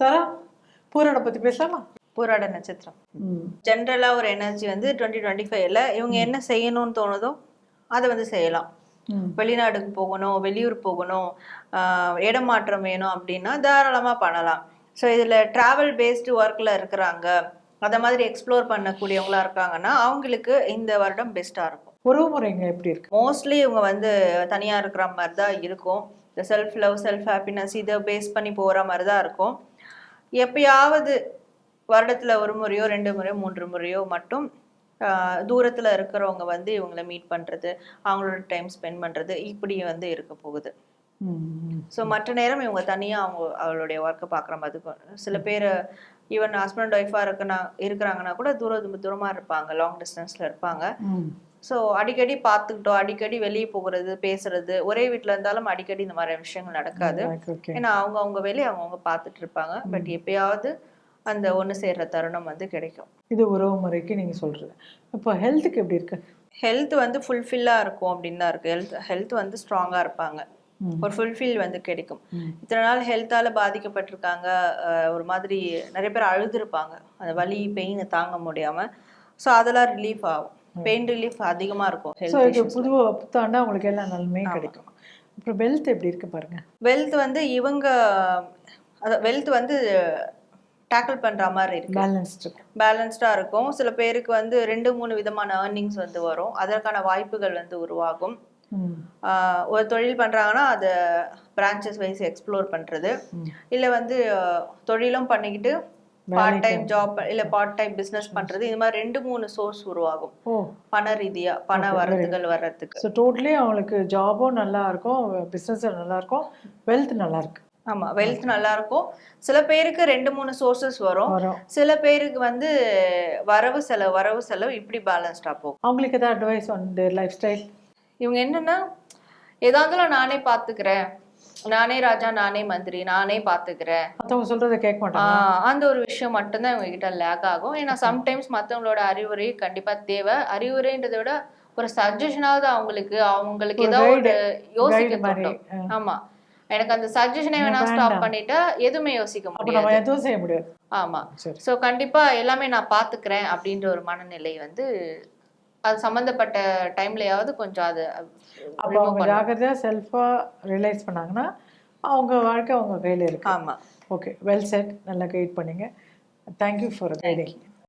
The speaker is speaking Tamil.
சாரா பூரணை பத்தி பேசலாமா? பூராட நட்சத்திரம். ம். ஜென்ரலா ஒரு எனர்ஜி வந்து டுவெண்ட்டி டுவெண்ட்டி ஃபைவ்ல இவங்க என்ன செய்யணும்னு தோணுதோ அதை வந்து செய்யலாம். வெளிநாடுக்கு போகணும் வெளியூர் போகணும் ஆஹ் இடமாற்றம் வேணும் அப்படின்னா தாராளமா பண்ணலாம். ஸோ இதுல டிராவல் பேஸ்டு ஒர்க்ல இருக்கிறாங்க. அத மாதிரி எக்ஸ்ப்ளோர் பண்ணக்கூடியவங்களா இருக்காங்கன்னா அவங்களுக்கு இந்த வருடம் பெஸ்டா இருக்கும். உறவு முறைங்க எப்படி இருக்கு? மோஸ்ட்லி இவங்க வந்து தனியா இருக்கிற மாதிரி தான் இருக்கும். இந்த செல்ஃப் லவ் செல்ஃப் ஹாப்பினஸ் இதை பேஸ் பண்ணி போற மாதிரி தான் இருக்கும். எப்பயாவது வருடத்துல ஒரு முறையோ ரெண்டு முறையோ மூன்று முறையோ மட்டும் தூரத்துல இருக்கிறவங்க வந்து இவங்கள மீட் பண்றது அவங்களோட டைம் ஸ்பெண்ட் பண்றது இப்படி வந்து இருக்க போகுது. ஸோ மற்ற நேரம் இவங்க தனியா அவங்க அவளுடைய ஒர்க்கை பார்க்குற மாதிரி சில பேர் ஈவன் ஹஸ்பண்ட் ஒய்ஃபாக இருக்குன்னா இருக்கிறாங்கன்னா கூட தூர தூரமா இருப்பாங்க லாங் டிஸ்டன்ஸ்ல இருப்பாங்க. ஸோ அடிக்கடி பார்த்துக்கிட்டோம். அடிக்கடி வெளியே போகிறது பேசுறது ஒரே வீட்டில் இருந்தாலும் அடிக்கடி இந்த மாதிரி விஷயங்கள் நடக்காது. ஏன்னா அவங்க அவங்க வேலையை அவங்கவுங்க பார்த்துட்டு இருப்பாங்க. பட் எப்பயாவது அந்த ஒன்று சேர்ற தருணம் வந்து கிடைக்கும். இது உறவு முறைக்கு நீங்க சொல்றது. இப்போ ஹெல்த்துக்கு எப்படி இருக்கு? ஹெல்த் வந்து ஃபுல்ஃபில்லாக இருக்கும் அப்படின்னு தான் இருக்கு. ஹெல்த் ஹெல்த் வந்து ஸ்ட்ராங்காக இருப்பாங்க. ஒரு ஃபுல்ஃபில் வந்து கிடைக்கும். இத்தனை நாள் ஹெல்த்தால பாதிக்கப்பட்டிருக்காங்க ஒரு மாதிரி நிறைய பேர் அழுதுருப்பாங்க. அந்த வலி பெயினை தாங்க முடியாம. ஸோ அதெல்லாம் ரிலீஃப் ஆகும். பெயின் ரிலீஃப் அதிகமா இருக்கும் ஸோ இது புது புத்தாண்டா உங்களுக்கு எல்லா நன்மையும் கிடைக்கும். அப்புறம் வெல்த் எப்படி இருக்கு பாருங்க. வெல்த் வந்து இவங்க வெல்த் வந்து டேக்கிள் பண்ற மாதிரி இருக்கு. பேலன்ஸ்டு பேலன்ஸ்டா இருக்கும். சில பேருக்கு வந்து ரெண்டு மூணு விதமான ஏர்னிங்ஸ் வந்து வரும். அதற்கான வாய்ப்புகள் வந்து உருவாகும். ஒரு தொழில் பண்றாங்கன்னா அதை பிரான்ச்சஸ் வைஸ் எக்ஸ்ப்ளோர் பண்றது. ம். இல்ல வந்து தொழிலும் பண்ணிக்கிட்டு பார்ட் டைம் ஜாப் இல்ல பார்ட் டைம் பிசினஸ் பண்றது இது மாதிரி ரெண்டு மூணு சோர்ஸ் உருவாகும். பண ரீதியா பண வரதுகள் வர்றதுக்கு. ஸோ டோட்டலி அவங்களுக்கு ஜாபும் நல்லா இருக்கும் பிஸ்னஸும் நல்லா இருக்கும் வெல்த் நல்லா இருக்கு. ஆமா வெல்த் நல்லா இருக்கும். சில பேருக்கு ரெண்டு மூணு சோர்சஸ் வரும். சில பேருக்கு வந்து வரவு செலவு வரவு செலவு இப்படி பேலன்ஸ்டா போகும். அவங்களுக்கு ஏதாவது அட்வைஸ் தேர் லைஃப் ஸ்டைல் இவங்க என்னன்னா ஏதா இருந்தாலும் நானே பாத்துக்கிறேன். நானே ராஜா நானே மந்திரி நானே பாத்துக்கிறேன். மற்றவங்க சொல்றதை கேட்க மாட்டாங்க அந்த ஒரு விஷயம் மட்டும்தான் இவங்க கிட்ட லேக் ஆகும். ஏன்னா சம்டைம்ஸ் மத்தவங்களோட அறிவுரை கண்டிப்பா தேவை. அறிவுரைன்றதை விட ஒரு சஜஷனாவது அவங்களுக்கு அவங்களுக்கு ஒரு ஏதோ ஒரு guide- யோசிக்க. தோட்டும். ஆமா. எனக்கு அந்த சஜஷனே வேணா ஸ்டாப் பண்ணிட்டா எதுவுமே யோசிக்க முடியாது. எதுவும் செய்ய முடியாது. ஆமா. சோ கண்டிப்பா எல்லாமே நான் பாத்துக்கிறேன் அப்படின்ற ஒரு மனநிலை வந்து அது சம்பந்தப்பட்ட டைம்லயாவது கொஞ்சம் அது அப்போ அவங்க ஜாகிரதையா செல்ஃபா ரியலைஸ் பண்ணாங்கன்னா அவங்க வாழ்க்கை அவங்க கையில இருக்கு. ஆமா. ஓகே வெல் செட் நல்லா கைட் பண்ணீங்க. Thank you for guiding